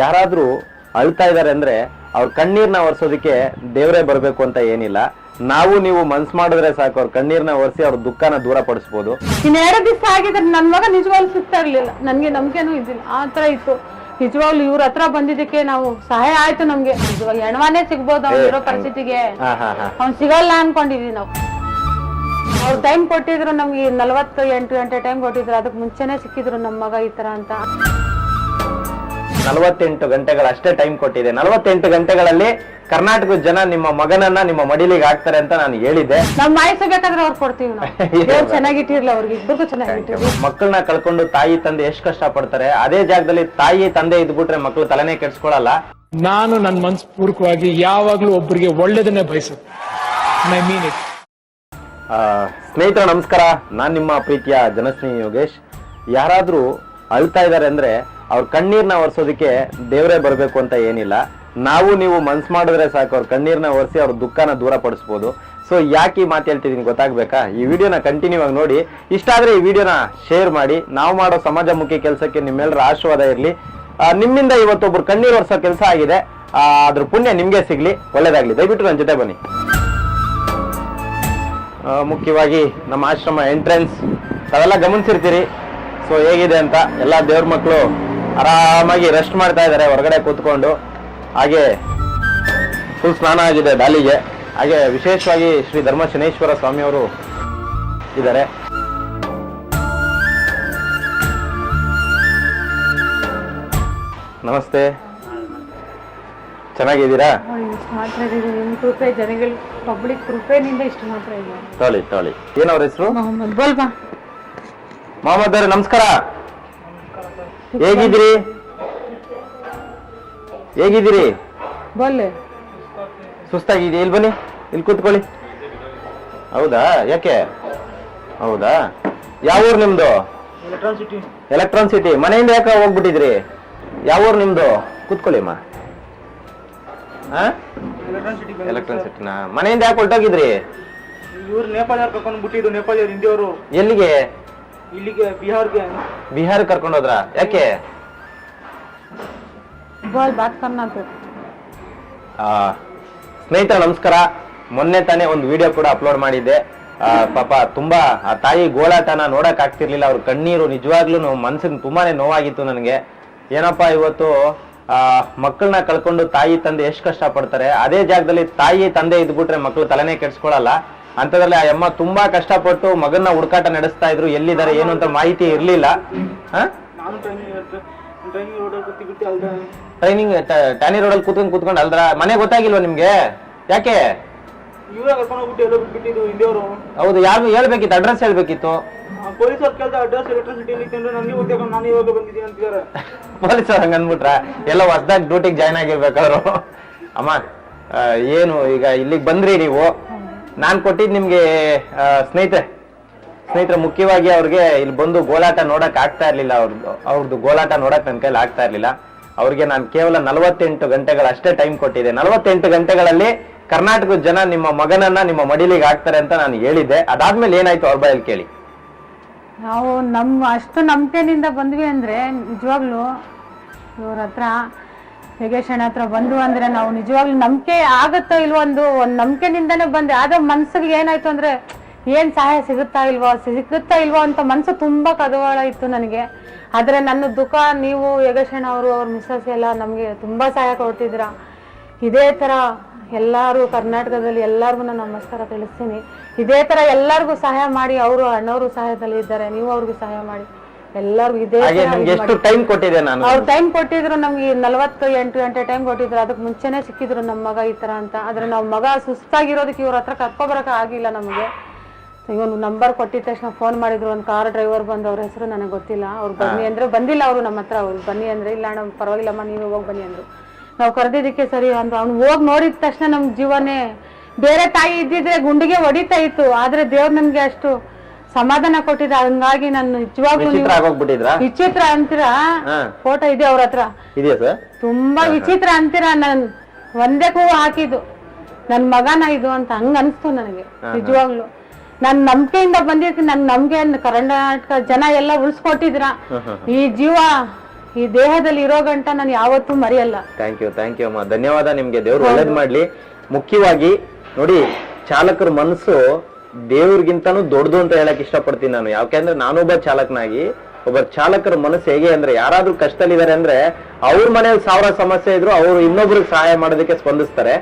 ಯಾರಾದ್ರೂ ಅಳ್ತಾ ಇದ್ದಾರೆ ಅಂದ್ರೆ ಅವ್ರ ಕಣ್ಣೀರ್ನ ಒರೆಸೋದಕ್ಕೆ ದೇವರೇ ಬರಬೇಕು ಅಂತ ಏನಿಲ್ಲ. ನಾವು ನೀವು ಮನ್ಸ್ ಮಾಡಿದ್ರೆ ಸಾಕು ಅವ್ರ ಕಣ್ಣೀರ್ನ ಒರೆಸಿ ಅವ್ರ ದುಃಖನ ದೂರ ಪಡಿಸ್ಬೋದು. ಇನ್ನು ಎರಡು ದಿವಸ ಆಗಿದ್ರೆ ನನ್ ಮಗ ನಿಜವಾಗ್ಲೂ ಸಿಗ್ತಾ ಇರ್ಲಿಲ್ಲ ನನ್ಗೆ ನಂಬಿಕೆನೂ ಇದ್ದಿಲ್ಲ. ಆ ತರ ಇತ್ತು. ನಿಜವಾಗ್ಲೂ ಇವ್ರ ಹತ್ರ ಬಂದಿದ್ದಕ್ಕೆ ನಾವು ಸಹಾಯ ಆಯ್ತು ನಮ್ಗೆ. ಇವಾಗ ಹೆಣವಾನೇ ಸಿಗ್ಬೋದು ಅವ್ರ ಇರೋ ಪರಿಸ್ಥಿತಿಗೆ. ಹಾ ಹಾ ಹಾ. ಅವ್ನ್ ಸಿಗಲ್ಲ ಅನ್ಕೊಂಡಿದೀವಿ ನಾವು. ಅವ್ರು ಟೈಮ್ ಕೊಟ್ಟಿದ್ರು ನಮ್ಗೆ ನಲವತ್ತು ಎಂಟು ಗಂಟೆ ಟೈಮ್ ಕೊಟ್ಟಿದ್ರು. ಅದಕ್ಕೆ ಮುಂಚೆನೆ ಸಿಕ್ಕಿದ್ರು ನಮ್ಮ ಮಗ ಈ ತರ ಅಂತ. ನಲವತ್ತೆಂಟು ಗಂಟೆಗಳ ಅಷ್ಟೇ ಟೈಮ್ ಕೊಟ್ಟಿದೆ. ನಲವತ್ತೆಂಟು ಗಂಟೆಗಳಲ್ಲಿ ಕರ್ನಾಟಕದ ಜನ ನಿಮ್ಮ ಮಗನನ್ನ ನಿಮ್ಮ ಮಡಿಲಿಗೆ ಹಾಕ್ತಾರೆ ಅಂತ ನಾನು ಹೇಳಿದ್ದೆ. ನಮ್ಮ ಆಯ್ಸು ಬೇಕಾದ್ರೆ ಅವ್ರು ಕೊಡ್ತೀವಿ ನಾವು. ಚೆನ್ನಾಗಿಟ್ಟಿರ್ಲಿ ಅವ್ರಿಗೆ ಇಬ್ಬರಿಗೂ ಚೆನ್ನಾಗಿಟ್ಟಿರ್ಲಿ ಮಕ್ಕಳನ್ನ ಕಳ್ಕೊಂಡು ತಾಯಿ ತಂದೆ ಎಷ್ಟು ಕಷ್ಟ ಪಡ್ತಾರೆ ಅದೇ ಜಾಗದಲ್ಲಿ ತಾಯಿ ತಂದೆ ಇದ್ಬಿಟ್ರೆ ಮಕ್ಕಳು ತಲೆನೇ ಕೆಡ್ಸ್ಕೊಳಲ್ಲ. ನಾನು ನನ್ನ ಮನಸ್ಪೂರ್ವಕವಾಗಿ ಯಾವಾಗ್ಲೂ ಒಬ್ಬರಿಗೆ ಒಳ್ಳೇದನ್ನೇ ಬಯಸುತ್ತೆ ಐ ಮೀನ್ ಇಟ್ ಆ, ಸ್ನೇಹಿತರೆ ನಮಸ್ಕಾರ. ನಾನ್ ನಿಮ್ಮ ಪ್ರೀತಿಯ ಜನಸ್ನೇಹಿ ಯೋಗೇಶ್. ಯಾರಾದ್ರೂ ಅಳ್ತಾ ಇದಾರೆ ಅಂದ್ರೆ ಅವ್ರ ಕಣ್ಣೀರ್ನ ಒರೆಸೋದಕ್ಕೆ ದೇವರೇ ಬರಬೇಕು ಅಂತ ಏನಿಲ್ಲ. ನಾವು ನೀವು ಮನ್ಸು ಮಾಡಿದ್ರೆ ಸಾಕು, ಅವ್ರ ಕಣ್ಣೀರ್ನ ಒರೆಸಿ ಅವ್ರ ದುಃಖನ ದೂರ ಪಡಿಸ್ಬೋದು. ಸೊ ಯಾಕೆ ಈ ಮಾತು ಹೇಳ್ತಿದ್ದೀನಿ ಗೊತ್ತಾಗ್ಬೇಕಾ? ಈ ವಿಡಿಯೋನ ಕಂಟಿನ್ಯೂ ಆಗಿ ನೋಡಿ. ಇಷ್ಟ ಆದರೆ ಈ ವಿಡಿಯೋನ ಶೇರ್ ಮಾಡಿ. ನಾವು ಮಾಡೋ ಸಮಾಜಮುಖಿ ಕೆಲಸಕ್ಕೆ ನಿಮ್ಮೆಲ್ಲರ ಆಶೀರ್ವಾದ ಇರಲಿ. ನಿಮ್ಮಿಂದ ಇವತ್ತೊಬ್ರು ಕಣ್ಣೀರು ಒರೆಸೋ ಕೆಲಸ ಆಗಿದೆ. ಅದ್ರ ಪುಣ್ಯ ನಿಮಗೆ ಸಿಗಲಿ. ಒಳ್ಳೇದಾಗಲಿ. ದಯವಿಟ್ಟು ನನ್ನ ಜೊತೆ ಬನ್ನಿ. ಮುಖ್ಯವಾಗಿ ನಮ್ಮ ಆಶ್ರಮ ಎಂಟ್ರೆನ್ಸ್ ಅವೆಲ್ಲ ಗಮನಿಸಿರ್ತೀರಿ. ಸೊ ಹೇಗಿದೆ ಅಂತ ಎಲ್ಲ ದೇವ್ರ ಮಕ್ಕಳು ಆರಾಮಾಗಿ ರೆಸ್ಟ್ ಮಾಡ್ತಾ ಇದ್ದಾರೆ ಹೊರಗಡೆ ಕೂತ್ಕೊಂಡು. ಹಾಗೆ ಫುಲ್ ಸ್ನಾನ ಆಗಿದೆ ದಾಲಿಗೆ. ಹಾಗೆ ವಿಶೇಷವಾಗಿ ಶ್ರೀ ಧರ್ಮ ಶನೇಶ್ವರ ಸ್ವಾಮಿಯವರು ಇದ್ದಾರೆ. ನಮಸ್ತೆ. ಚೆನ್ನಾಗಿದ್ದೀರಾ? ಕೃಪೆ ಜನಗಳ ಪಬ್ಲಿಕ್ ಕೃಪೆನಿಂದ ಇಷ್ಟು ಮಾತ್ರ ಇದೆ. ತೊಳಿ ತೊಳಿ ಏನವ್ರ ಹೆಸರು? ಮೊಹಮ್ಮದ್ ಬೋಲ್ಬಾ ಮೊಹಮ್ಮದ್ ನಮಸ್ಕಾರ. ಹೇಗಿದ್ದೀರಿ? ಹೇಗಿದ್ದೀರಿ? ಬಲ್ಲೆ. ಸುಸ್ತಾಗಿದೆ ಇಲ್ಲಿ ಬನ್ನಿ. ಇಲ್ಲಿ ಕೂತ್ಕೊಳ್ಳಿ. ಹೌದಾ? ಯಾಕೆ? ಹೌದಾ? ಯಾವ ಊರು ನಿಮ್ದು? ಎಲೆಕ್ಟ್ರಾನ್ ಸಿಟಿ ಮನೆಯಿಂದ ಯಾಕೆ ಹೋಗ್ಬಿಟ್ಟಿದ್ರಿ? ಯಾವ ಊರು ನಿಮ್ದು? ಕೂತ್ಕೊಳ್ಳಿ ಅಮ್ಮ. ಎಲೆಕ್ಟ್ರಾನ್ ಸಿಟಿನಾ ಮನೆಯಿಂದ ಯಾಕೆ ಹೊರಟೋಗಿದ್ರಿ? ಇವ್ರು ನೇಪಾಳ ಕರ್ಕೊಂಡು ಬಿಟ್ಟಿದ್ದು ನೇಪಾಳ ಹಿಂದಿಯವರು. ಎಲ್ಲಿಗೆ? ಇಲ್ಲಿಗೆ ಬಿಹಾರ್ಗೆ. ಬಿಹಾರ್ ಕರ್ಕೊಂಡು ಹೋದ್ರ? ಯಾಕೆ? ಸ್ನೇಹಿತರ ಬಾತ್ ಕರ್ನಾ ಅಂತ ಆ, ಸ್ನೇಹಿತರೆ ನಮಸ್ಕಾರ. ಮೊನ್ನೆ ತಾನೇ ಒಂದು ವಿಡಿಯೋ ಕೂಡ ಅಪ್ಲೋಡ್ ಮಾಡಿದ್ದೆ. ಆ, ಪಾಪ ತುಂಬಾ ಆ ತಾಯಿ ಗೋಳಾಟನ ನೋಡಕ್ ಆಗ್ತಿರ್ಲಿಲ್ಲ. ಅವ್ರ ಕಣ್ಣೀರು ನಿಜವಾಗ್ಲೂ ಮನ್ಸಿನ ತುಂಬಾನೇ ನೋವಾಗಿತ್ತು ನನಗೆ. ಏನಪ್ಪಾ ಇವತ್ತು ಆ ಮಕ್ಕಳನ್ನ ಕಳ್ಕೊಂಡು ತಾಯಿ ತಂದೆ ಎಷ್ಟು ಕಷ್ಟ ಪಡ್ತಾರೆ ಅದೇ ಜಾಗದಲ್ಲಿ ತಾಯಿ ತಂದೆ ಇದ್ಬಿಟ್ರೆ ಮಕ್ಕಳು ತಲೆನೇ ಕೆಡ್ಸ್ಕೊಳಲ್ಲ. ಅಂತದ್ರಲ್ಲಿ ಆ ಅಮ್ಮ ತುಂಬಾ ಕಷ್ಟಪಟ್ಟು ಮಗನ್ನ ಹುಡುಕಾಟ ನಡೆಸ್ತಾ ಇದ್ರು. ಎಲ್ಲಿದ್ದಾರೆ ಏನು ಅಂತ ಮಾಹಿತಿ ಇರ್ಲಿಲ್ಲ. ಟ್ರೈನಿಂಗ್ ಅಲ್ಲಿ ಟ್ಯಾನಿ ರೋಡಲ್ಲಿ ಕೂತ್ಕೊಂಡು ಕೂತ್ಕೊಂಡು ಅಲ್ದ್ರ? ಮನೆ ಗೊತ್ತಾಗಿಲ್ವಾ ನಿಮ್ಗೆ? ಯಾಕೆ? ಹೌದು ಯಾರು ಹೇಳ್ಬೇಕಿತ್ತು? ಅಡ್ರೆಸ್ ಹೇಳ್ಬೇಕಿತ್ತು? ಪೊಲೀಸರು ಹಂಗನ್ಬಿಟ್ರ ಎಲ್ಲ ಹೊಸದಾಗಿ ಡ್ಯೂಟಿಗೆ ಜಾಯ್ನ್ ಆಗಿರ್ಬೇಕಾದ್ರು. ಅಮ್ಮ ಏನು ಈಗ ಇಲ್ಲಿಗೆ ಬಂದ್ರಿ ನೀವು? ನಾನ್ ಕೊಟ್ಟಿದ್ದು ನಿಮಗೆ ಸ್ನೇಹಿತರೆ ಸ್ನೇಹಿತರೆ, ಮುಖ್ಯವಾಗಿ ಅವ್ರಿಗೆ ಇಲ್ಲಿ ಬಂದು ಗೋಲಾಟ ನೋಡಕ್ ಆಗ್ತಾ ಇರ್ಲಿಲ್ಲ. ಅವ್ರದ್ದು ಅವ್ರದ್ದು ಗೋಲಾಟ ನೋಡಕ್ ನನ್ನ ಕೈಲಿ ಆಗ್ತಾ ಇರ್ಲಿಲ್ಲ. ಅವ್ರಿಗೆ ನಾನು ಕೇವಲ ನಲವತ್ತೆಂಟು ಗಂಟೆಗಳ ಅಷ್ಟೇ ಟೈಮ್ ಕೊಟ್ಟಿದ್ದೆ. ನಲವತ್ತೆಂಟು ಗಂಟೆಗಳಲ್ಲಿ ಕರ್ನಾಟಕದ ಜನ ನಿಮ್ಮ ಮಗನನ್ನ ನಿಮ್ಮ ಮಡಿಲಿಗೆ ಹಾಕ್ತಾರೆ ಅಂತ ನಾನು ಹೇಳಿದ್ದೆ. ಅದಾದ್ಮೇಲೆ ಏನಾಯ್ತು ಅವ್ರ ಬಾಯಲ್ಲಿ ಕೇಳಿ. ನಾವು ನಮ್ಮ ಅಷ್ಟು ನಂಬಿಕೆನಿಂದ ಬಂದ್ವಿ ಅಂದ್ರೆ ನಿಜವಾಗ್ಲೂ ಇವ್ರ ಹತ್ರ ಯೋಗೇಶ್ ಹತ್ರ ಬಂದು ಅಂದ್ರೆ ನಾವು ನಿಜವಾಗ್ಲೂ ನಂಬಿಕೆ ಆಗತ್ತೋ ಇಲ್ವೋ ಒಂದು ಒಂದು ನಂಬಿಕೆನಿಂದನೇ ಬಂದೆ. ಆದ್ರೆ ಮನ್ಸಿಗೆ ಏನಾಯ್ತು ಅಂದ್ರೆ ಏನ್ ಸಹಾಯ ಸಿಗುತ್ತಾ ಇಲ್ವೋ ಸಿಗುತ್ತಾ ಇಲ್ವೋ ಅಂತ ಮನ್ಸು ತುಂಬಾ ಕದವಾಳ ಇತ್ತು ನನಗೆ. ಆದ್ರೆ ನನ್ನ ದುಃಖ, ನೀವು ಯೋಗೇಶ್ ಅಣ್ಣ ಅವರು, ಅವ್ರ ಮಿಸ್ಸಸ್ ಎಲ್ಲ ನಮಗೆ ತುಂಬಾ ಸಹಾಯ ಕೊಡ್ತಿದ್ರ. ಇದೇ ತರ ಎಲ್ಲಾರು ಕರ್ನಾಟಕದಲ್ಲಿ ಎಲ್ಲಾರ್ಗು ನಾನು ನಮಸ್ಕಾರ ತಿಳಿಸ್ತೀನಿ. ಇದೇ ತರ ಎಲ್ಲಾರ್ಗು ಸಹಾಯ ಮಾಡಿ, ಅವರು ಅಣ್ಣವರು ಸಹಾಯದಲ್ಲಿ ಇದ್ದಾರೆ, ನೀವು ಅವ್ರಿಗೂ ಸಹಾಯ ಮಾಡಿ. ಎಲ್ಲಾರ್ಗು ಇದೇ ಹಾಗೆ ತರ ನಿಮ್ಗೆ ಎಷ್ಟು ಟೈಮ್ ಕೊಟ್ಟಿದೆ ನಾನು? ಅವ್ರು ಟೈಮ್ ಕೊಟ್ಟಿದ್ರು ನಮ್ಗೆ ನಲವತ್ತು ಎಂಟು ಗಂಟೆ ಟೈಮ್ ಕೊಟ್ಟಿದ್ರು. ಅದಕ್ಕೆ ಮುಂಚೆನೆ ಸಿಕ್ಕಿದ್ರು ನಮ್ಮ ಮಗ ಈ ತರ ಅಂತ. ಆದ್ರೆ ನಾವು ಮಗ ಸುಸ್ತಾಗಿರೋದಕ್ಕೆ ಇವ್ರ ಹತ್ರ ಕರ್ಕೊಬರಕ ಆಗಿಲ್ಲ ನಮಗೆ. ಇವನು ನಂಬರ್ ಕೊಟ್ಟಿದ ತಕ್ಷಣ ಫೋನ್ ಮಾಡಿದ್ರು. ಒಂದು ಕಾರ್ ಡ್ರೈವರ್ ಬಂದು ಅವ್ರ ಹೆಸರು ನನಗೆ ಗೊತ್ತಿಲ್ಲ. ಅವ್ರು ಬನ್ನಿ ಅಂದ್ರೆ ಬಂದಿಲ್ಲ ಅವರು ನಮ್ಮ ಹತ್ರ. ಅವ್ರು ಬನ್ನಿ ಅಂದ್ರೆ ಇಲ್ಲ ಅಣ್ಣ ಪರವಾಗಿಲ್ಲಮ್ಮ ನೀವು ಹೋಗಿ ಬನ್ನಿ ಅಂದ್ರು. ನಾವು ಕರೆದಿದ್ದಕ್ಕೆ ಸರಿ ಅಂದ್ರು. ಅವ್ನು ಹೋಗಿ ನೋಡಿದ ತಕ್ಷಣ ನಮ್ಮ ಜೀವನೇ ಬೇರೆ ತಾಯಿ ಇದ್ದಿದ್ರೆ ಗುಂಡಿಗೆ ಹೊಡಿತಾ ಇತ್ತು. ಆದ್ರೆ ದೇವ್ರು ನಮ್ಗೆ ಅಷ್ಟು ಸಮಾಧಾನ ಕೊಟ್ಟಿದ್ರ ಹಂಗಾಗಿ ನಾನು ನಿಜವಾಗ್ಲೂ ವಿಚಿತ್ರ ಆಗೋಗ್ಬಿಟ್ಟಿದ್ರಾ? ವಿಚಿತ್ರ ಅಂತೀರಾ? ಹಾ. ಫೋಟೋ ಇದೆ ಅವ್ರ ಹತ್ರ? ಇದೆಯಾ ಸರ್? ತುಂಬಾ ವಿಚಿತ್ರ ಅಂತೀರಾ? ನನ್ ಒಂದೇ ಹೂವು ಹಾಕಿದ್ದು. ನನ್ ಮಗನ ಇದು ಅಂತ ಹಂಗ ಅನ್ಸ್ತು ನನಗೆ ನಿಜವಾಗ್ಲು. ನನ್ ನಂಬಿಕೆಯಿಂದ ಬಂದಿರ್ತೀನಿ ನನ್ ನಂಬಿಕೆ ಕರ್ನಾಟಕ ಜನ ಎಲ್ಲ ಉಳಿಸ್ಕೊಟ್ಟಿದ್ರ ಈ ಜೀವ ಈ ದೇಹದಲ್ಲಿ ಇರೋ ಗಂಟ ನಾನು ಯಾವತ್ತೂ ಮರೆಯಲ್ಲ. ಥ್ಯಾಂಕ್ ಯು ಥ್ಯಾಂಕ್ ಯು ಅಮ್ಮ. ಧನ್ಯವಾದ ನಿಮ್ಗೆ. ದೇವ್ರು ಒಳ್ಳೇದ್ ಮಾಡ್ಲಿ. ಮುಖ್ಯವಾಗಿ ನೋಡಿ ಚಾಲಕರ ಮನಸ್ಸು ದೇವ್ರಿಗಿಂತನೂ ದೊಡ್ಡದು ಅಂತ ಹೇಳಕ್ ಇಷ್ಟಪಡ್ತೀನಿ ನಾನು. ಯಾಕೆಂದ್ರೆ ನಾನೊಬ್ಬ ಚಾಲಕನಾಗಿ, ಒಬ್ಬ ಚಾಲಕರ ಮನಸ್ಸು ಹೇಗೆ ಅಂದ್ರೆ ಯಾರಾದ್ರೂ ಕಷ್ಟದಲ್ಲಿದ್ದಾರೆ ಅಂದ್ರೆ ಅವ್ರ ಮನೇಲಿ ಸಾವಿರ ಸಮಸ್ಯೆ ಇದ್ರು ಅವ್ರು ಇನ್ನೊಬ್ರಿಗೆ ಸಹಾಯ ಮಾಡೋದಕ್ಕೆ ಸ್ಪಂದಿಸ್ತಾರೆ.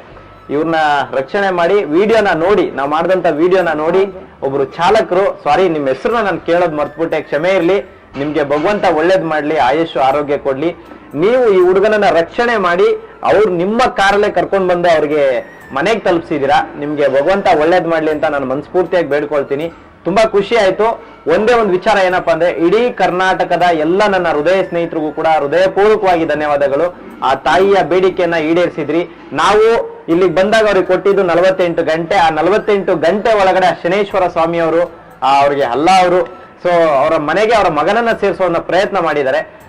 ಇವ್ರನ್ನ ರಕ್ಷಣೆ ಮಾಡಿ ವಿಡಿಯೋನ ನೋಡಿ, ನಾವು ಮಾಡಿದಂತ ವಿಡಿಯೋನ ನೋಡಿ ಒಬ್ರು ಚಾಲಕರು ಸಾರಿ ನಿಮ್ಮ ಹೆಸರನ್ನ ನಾನು ಕೇಳೋದ್ ಮರ್ತ್ಬಿಟ್ಟೆ, ಕ್ಷಮೆ ಇರ್ಲಿ, ನಿಮ್ಗೆ ಭಗವಂತ ಒಳ್ಳೇದ್ ಮಾಡ್ಲಿ, ಆಯುಷ್, ಆರೋಗ್ಯ ಕೊಡ್ಲಿ ನೀವು ಈ ಹುಡುಗನನ್ನ ರಕ್ಷಣೆ ಮಾಡಿ ಅವ್ರು ನಿಮ್ಮ ಕಾರಲ್ಲೇ ಕರ್ಕೊಂಡು ಬಂದು ಅವ್ರಿಗೆ ಮನೆಗೆ ತಲುಪಿಸಿದೀರಾ? ನಿಮ್ಗೆ ಭಗವಂತ ಒಳ್ಳೇದ್ ಮಾಡ್ಲಿ ಅಂತ ನಾನು ಮನಸ್ಫೂರ್ತಿಯಾಗಿ ಬೇಡ್ಕೊಳ್ತೀನಿ. ತುಂಬಾ ಖುಷಿ ಆಯ್ತು. ಒಂದೇ ಒಂದು ವಿಚಾರ ಏನಪ್ಪಾ ಅಂದ್ರೆ, ಇಡೀ ಕರ್ನಾಟಕದ ಎಲ್ಲ ನನ್ನ ಹೃದಯ ಸ್ನೇಹಿತರಿಗೂ ಕೂಡ ಹೃದಯಪೂರ್ವಕವಾಗಿ ಧನ್ಯವಾದಗಳು. ಆ ತಾಯಿಯ ಬೇಡಿಕೆಯನ್ನ ಈಡೇರಿಸಿದ್ರಿ. ನಾವು ಇಲ್ಲಿಗೆ ಬಂದಾಗ ಅವ್ರಿಗೆ ಕೊಟ್ಟಿದ್ದು ನಲವತ್ತೆಂಟು ಗಂಟೆ. ಆ ನಲವತ್ತೆಂಟು ಗಂಟೆ ಒಳಗಡೆ ಆ ಶನೇಶ್ವರ ಸ್ವಾಮಿ ಅವರು ಅವ್ರಿಗೆ ಅಲ್ಲ ಅವರು. ಸೊ ಅವರ ಮನೆಗೆ ಅವರ ಮಗನನ್ನ ಸೇರಿಸುವ ಪ್ರಯತ್ನ ಮಾಡಿದ್ದಾರೆ.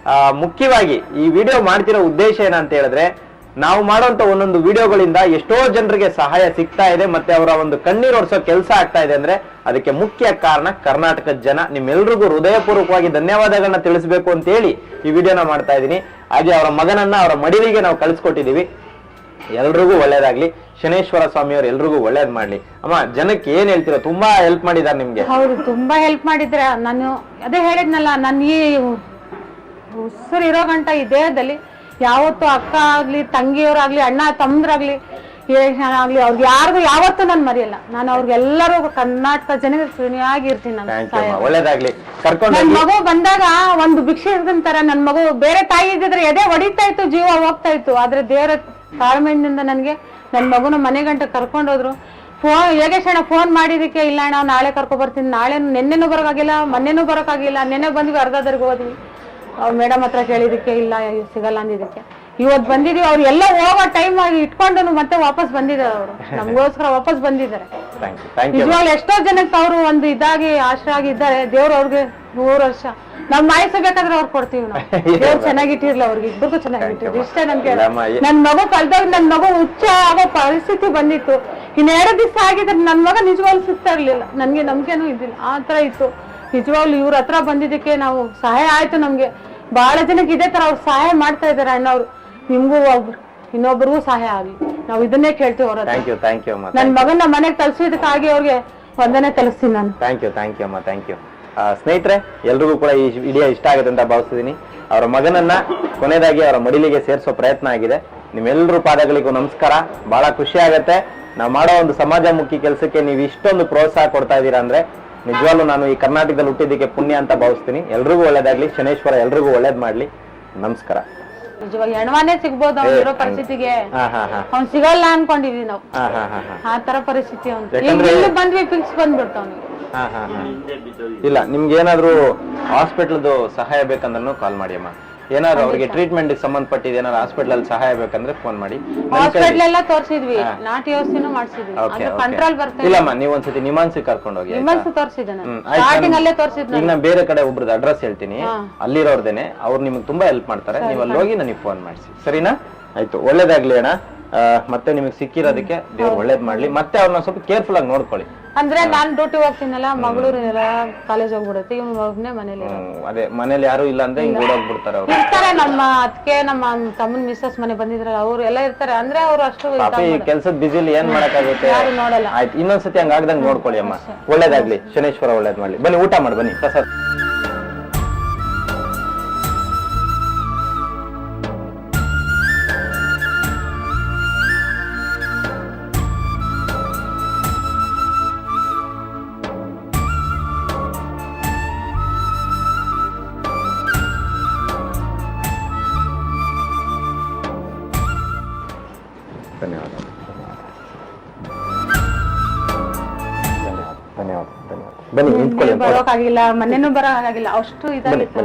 ಮುಖ್ಯವಾಗಿ ಈ ವಿಡಿಯೋ ಮಾಡ್ತಿರೋ ಉದ್ದೇಶ ಏನಂತ ಹೇಳಿದ್ರೆ, ನಾವು ಮಾಡುವಂತ ಒಂದೊಂದು ವಿಡಿಯೋಗಳಿಂದ ಎಷ್ಟೋ ಜನರಿಗೆ ಸಹಾಯ ಸಿಗ್ತಾ ಇದೆ, ಮತ್ತೆ ಅವರ ಒಂದು ಕಣ್ಣೀರು ಒರೆಸೋ ಕೆಲಸ ಆಗ್ತಾ ಇದೆ ಅಂದ್ರೆ ಅದಕ್ಕೆ ಮುಖ್ಯ ಕಾರಣ ಕರ್ನಾಟಕದ ಜನ. ನಿಮ್ಮೆಲ್ರಿಗೂ ಹೃದಯಪೂರ್ವಕವಾಗಿ ಧನ್ಯವಾದಗಳನ್ನ ತಿಳಿಸಬೇಕು ಅಂತ ಹೇಳಿ ಈ ವಿಡಿಯೋನ ಮಾಡ್ತಾ ಇದ್ದೀನಿ. ಹಾಗೆ ಅವರ ಮಗನನ್ನ ಅವರ ಮಡಿಲಿಗೆ ನಾವು ಕಳಿಸ್ಕೊಟ್ಟಿದೀವಿ ಎಲ್ರಿಗೂ ಒಳ್ಳೇದಾಗ್ಲಿ. ಶನೇಶ್ವರ ಸ್ವಾಮಿ ಅವ್ರು ಎಲ್ರಿಗೂ ಒಳ್ಳೇದ್ ಮಾಡ್ಲಿ. ಅಮ್ಮ, ಜನಕ್ಕೆ ಏನ್ ಹೇಳ್ತೀರಾ ತುಂಬಾ ಹೆಲ್ಪ್ ಮಾಡಿದಾರೆ ನಿಮ್ಗೆ. ಹೌದು, ತುಂಬಾ ಹೆಲ್ಪ್ ಮಾಡಿದ್ರೆ ನಾನು ಅದೇ ಹೇಳಿದ್ನಲ್ಲ, ನನ್ ಈ ಉಸಿರು ಇರೋ ಗಂಟ ಈ ದೇಹದಲ್ಲಿ. ಯಾವತ್ತು ಅಕ್ಕ ಆಗ್ಲಿ ತಂಗಿಯವ್ರಾಗ್ಲಿ ಅಣ್ಣ ತಮ್ಮದ್ರಾಗ್ಲಿ ಆಗ್ಲಿ ಅವ್ರಿಗೆ ಯಾರಿಗೂ ಯಾವತ್ತೂ ನಾನು ಮರೆಯಲ್ಲ. ನಾನು ಅವ್ರಿಗೆಲ್ಲರೂ ಕರ್ನಾಟಕ ಜನಕ್ಕೆ ಋಣಿಯಾಗಿ ಇರ್ತೀನಿ ನಾನು ಥ್ಯಾಂಕ್ ಯು ಅಮ್ಮ. ಒಳ್ಳೇದಾಗ್ಲಿ. ಕರ್ಕೊಂಡು ನನ್ ಮಗು ಬಂದಾಗ ಒಂದು ಭಿಕ್ಷೆ ತರ ನನ್ನ ಮಗು ಬೇರೆ ತಾಯಿ ಇದ್ದಿದ್ರೆ ಎದೆ ಹೊಡಿತಾ ಇತ್ತು ಜೀವ ಹೋಗ್ತಾ ಇತ್ತು. ಆದ್ರೆ ದೇವರ ತಾಳ್ಮೆಯಿಂದ ನನಗೆ ನನ್ನ ಮಗುನ ಮನೆ ಗಂಟೆ ಕರ್ಕೊಂಡೋದ್ರು ಫೋನ್ ಹೇಗೆ ಶಣ ಫೋನ್ ಮಾಡಿದಕ್ಕೆ ಇಲ್ಲ ಅಣ್ಣ ನಾಳೆ ಕರ್ಕೊ ಬರ್ತೀನಿ. ನಾಳೆ ನೆನ್ನೆನೂ ಬರೋಕ್ಕಾಗಿಲ್ಲ ಮೊನ್ನೆನೂ ಬರೋಕ್ಕಾಗಿಲ್ಲ ನೆನ್ನೆ ಬಂದ್ವಿ ಅರ್ಧದರ್ಗೆ ಹೋದ್ವಿ. ಅವ್ರು ಮೇಡಮ್ ಹತ್ರ ಕೇಳಿದಕ್ಕೆ ಇಲ್ಲ ಇವ್ ಸಿಗಲ್ಲ ಅಂದಿದ್ದಕ್ಕೆ. ಇವತ್ತು ಬಂದಿದೀವಿ ಅವ್ರು ಎಲ್ಲ ಹೋಗೋ ಟೈಮ್ ಆಗಿ ಇಟ್ಕೊಂಡು ಮತ್ತೆ ವಾಪಸ್ ಬಂದಿದ್ದಾರೆ ಅವರು. ನಮಗೋಸ್ಕರ ವಾಪಸ್ ಬಂದಿದ್ದಾರೆ. ನಿಜವಾಗ್ಲೂ ಎಷ್ಟೋ ಜನಕ್ಕೆ ಅವರು ಒಂದು ಇದಾಗಿ ಆಶ್ರಯ ಆಗಿದ್ದಾರೆ ದೇವ್ರು ಅವ್ರಿಗೆ ಮೂರು ವರ್ಷ. ನಮ್ ಮಾಯಸ ಬೇಕಾದ್ರೆ ಅವ್ರು ಕೊಡ್ತೀವಿ ನಾವು. ದೇವ್ರು ಚೆನ್ನಾಗಿಟ್ಟಿರ್ಲಿ ಅವ್ರಿಗೆ ಇಬ್ಬರಿಗೂ ಚೆನ್ನಾಗಿಟ್ಟಿರ್ಲಿ ಇಷ್ಟೇ ನನ್ಗೆ ನನ್ ಮಗು ಕಲ್ದಾಗ ನನ್ ಮಗು ಹುಚ್ಚ ಆಗೋ ಪರಿಸ್ಥಿತಿ ಬಂದಿತ್ತು. ಇನ್ನೆರಡು ಎರಡು ದಿವಸ ಆಗಿದ್ರೆ ನನ್ ಮಗ ನಿಜವಾಗ್ಲೂ ಸಿಗ್ತಾ ಇರ್ಲಿಲ್ಲ. ನನ್ಗೆ ನಂಬಿಕೆನೂ ಇದ್ದಿಲ್ಲ. ಆ ತರ ಇತ್ತು. ನಿಜವಾಗ್ಲೂ ಇವ್ರ ಹತ್ರ ಬಂದಿದ್ದಕ್ಕೆ ನಾವು ಸಹಾಯ ಆಯ್ತು ನಮ್ಗೆ. ಬಹಳ ಜನಕ್ಕೆ ಇದೇ ತರ ಅವ್ರು ಸಹಾಯ ಮಾಡ್ತಾ ಇದಾರೆ ಅಣ್ಣವ್ರು ನಿಮ್ಗೂ ಒಬ್ರು ಇನ್ನೊಬ್ರಿಗೂ ಸಹಾಯ ಆಗ್ಲಿ. ನಾವು ಇದನ್ನೇ ಕೇಳ್ತೀವಿ ಅವ್ರ ಥ್ಯಾಂಕ್ ಯು ಥ್ಯಾಂಕ್ ಯು ಅಮ್ಮ. ನನ್ ಮಗನ ಮನೆಗೆ ತಲ್ಸಿದಕ್ಕಾಗಿ ಅವ್ರಿಗೆ ವಂದನೆ ತಲುಸ್ತೀನಿ ನಾನು. ಥ್ಯಾಂಕ್ ಯು ಥ್ಯಾಂಕ್ ಯು ಅಮ್ಮ ಥ್ಯಾಂಕ್ ಯು ಸ್ನೇಹಿತರೆ ಎಲ್ರಿಗೂ ಕೂಡ ಈ ವಿಡಿಯೋ ಇಷ್ಟ ಆಗುತ್ತೆ ಅಂತ ಭಾವಿಸ್ತಿದ್ದೀನಿ. ಅವರ ಮಗನನ್ನ ಕೊನೆಯದಾಗಿ ಅವರ ಮಡಿಲಿಗೆ ಸೇರಿಸೋ ಪ್ರಯತ್ನ ಆಗಿದೆ. ನಿಮ್ಮೆಲ್ಲರೂ ಪಾದಗಳಿಗೂ ನಮಸ್ಕಾರ. ಬಹಳ ಖುಷಿ ಆಗತ್ತೆ. ನಾವು ಮಾಡೋ ಒಂದು ಸಮಾಜಮುಖಿ ಕೆಲಸಕ್ಕೆ ನೀವು ಇಷ್ಟೊಂದು ಪ್ರೋತ್ಸಾಹ ಕೊಡ್ತಾ ಇದ್ದೀರಾ ಅಂದ್ರೆ ನಿಜವಾಗ್ಲೂ ನಾನು ಈ ಕರ್ನಾಟಕದಲ್ಲಿ ಹುಟ್ಟಿದ್ದಕ್ಕೆ ಪುಣ್ಯ ಅಂತ ಭಾವಿಸ್ತೀನಿ. ಎಲ್ರಿಗೂ ಒಳ್ಳೇದಾಗ್ಲಿ. ಶನೇಶ್ವರ ಎಲ್ರಿಗೂ ಒಳ್ಳೇದ್ ಮಾಡ್ಲಿ. ನಮಸ್ಕಾರ. ನಿಜವಾಗಿ ಹೆಣ್ವಾನೇ ಸಿಗ್ಬೋದು ಅವ್ನ್ ಇರೋ ಪರಿಸ್ಥಿತಿಗೆ. ಹಾ ಹಾ ಹಾ. ಅವ್ನ್ ಸಿಗಲ್ಲ ಅನ್ಕೊಂಡಿದ್ವಿ ನಾವು. ಹಾ ಹಾ ಹಾ ಹಾ. ಆ ತರ ಪರಿಸ್ಥಿತಿ ಅವ್ನು. ಬಂದ್ವಿ ಫಿಕ್ಸ್ ಬಂದ್ಬಿಡ್ತು ಅವ್ನಿಗೆ ಹಾ, ಹಾ, ಹಾ. ಇಲ್ಲ ನಿಮ್ಗೆ ಏನಾದ್ರೂ ಹಾಸ್ಪಿಟಲ್ದು ಸಹಾಯ ಬೇಕಂದ್ರೂ ಕಾಲ್ ಮಾಡಿ ಅಮ್ಮ. ಏನಾದ್ರು ಅವ್ರಿಗೆ ಟ್ರೀಟ್ಮೆಂಟ್ ಸಂಬಂಧಪಟ್ಟಿದ್ದು ಏನಾದ್ರು ಹಾಸ್ಪಿಟಲ್ ಅಲ್ಲಿ ಸಹಾಯ ಬೇಕಂದ್ರೆ ಫೋನ್ ಮಾಡಿ. ಹಾಸ್ಪಿಟ್ಲ್ ಎಲ್ಲ ತೋರ್ಸಿದ್ವಿ. ನಾಟಿ ಔಷಧಿನೂ ಮಾಡ್ಸಿದ್ವಿ. ಓಕೆ ಅದು ಕಂಟ್ರೋಲ್ ಬರ್ತಾ ಇಲ್ಲಮ್ಮ ನೀವ್ ಒಂದ್ಸತಿ ನಿಮಾನ್ಸಿ ಕರ್ಕೊಂಡು ಹೋಗಿ ಆಯ್ತಾ? ನಿಮ್ಮನ್ಸು ತೋರ್ಸಿದ್ದೆ ನಾನು. ಹ್ಮ್, ಆಯ್ತು? ಸ್ಟಾರ್ಟಿಂಗ್ ನಾನು- ಅಲ್ಲೇ ತೋರ್ಸಿದ್ ಈಗ ನಾನು. ಬೇರೆ ಕಡೆ ಒಬ್ರದ್ದು ಅಡ್ರೆಸ್ ಹೇಳ್ತೀನಿ. ಅಲ್ಲಿರೋರ್ದೇನೆ ಅವ್ರು ನಿಮ್ಗೆ ತುಂಬಾ ಹೆಲ್ಪ್ ಮಾಡ್ತಾರೆ. ನೀವು ಅಲ್ಲಿ ಹೋಗಿ ನನಗೆ ಫೋನ್ ಮಾಡಿಸಿ. ಸರಿನಾ? ಆಯ್ತು ಒಳ್ಳೇದಾಗ್ಲಿ ಅಣ್ಣ. ಮತ್ತೆ ನಿಮಗೆ ಸಿಕ್ಕಿರೋದಕ್ಕೆ ದೇವ್ರು ಒಳ್ಳೇದ್ ಮಾಡ್ಲಿ. ಮತ್ತೆ ಅವ್ರನ್ನ ಸ್ವಲ್ಪ ಕೇರ್ಫುಲ್ ಆಗಿ ನೋಡ್ಕೊಳ್ಳಿ. ಅಂದ್ರೆ ನಾನ್ ಡ್ಯೂಟಿ ಹೋಗ್ತೀನಲ್ಲ ಮಗಳೂರಿನೆಲ್ಲ ಕಾಲೇಜ್ ಹೋಗ್ಬಿಡುತ್ತೆ. ಇವ್ನು ಮಗನೇ ಮನೇಲಿ. ಹ್ಮ್, ಅದೇ ಮನೇಲಿ ಯಾರು ಇಲ್ಲ ಅಂದ್ರೆ ಹಿಂಗ್ ಓಡೋಗ್ಬಿಡ್ತಾರೆ ಅವ್ರು. ಇರ್ತಾರೆ ನಮ್ಮ ಅದಕ್ಕೆ ನಮ್ಮ ತಮ್ಮನ ಮಿಸ್ಸಸ್ ಮನೆ ಬಂದಿದ್ರಲ್ಲ ಅವ್ರು ಎಲ್ಲ ಇರ್ತಾರೆ. ಅಂದ್ರೆ ಅವ್ರು ಅಷ್ಟು ಪಾಪ ಈ ಕೆಲ್ಸದ ಬಿಸಿಲಿ ಏನ್ ಮಾಡಕ್ಕಾಗುತ್ತೆ? ಯಾರು ನೋಡಲ್ಲ. ಆಯ್ತು ಇನ್ನೊಂದ್ಸತಿ ಹಂಗ ಆಗ್ದಂಗ್ ನೋಡ್ಕೊಳ್ಳಿ ಅಮ್ಮ. ಒಳ್ಳೇದಾಗ್ಲಿ. ಶನೇಶ್ವರ ಒಳ್ಳೇದ್ ಮಾಡ್ಲಿ. ಬನ್ನಿ ಊಟ ಮಾಡಿ ಬನ್ನಿ ಪ್ರಸಾದ್. ಬನ್ನಿ ನಿಂತ್ಕೊಳ್ಳಿ ಬರೋಕ್ಕಾಗಿಲ್ಲ ಮನೆನೂ ಬರೋಕ್ಕಾಗಿಲ್ಲ ಅಷ್ಟು ಇದಾಗಿತ್ತು.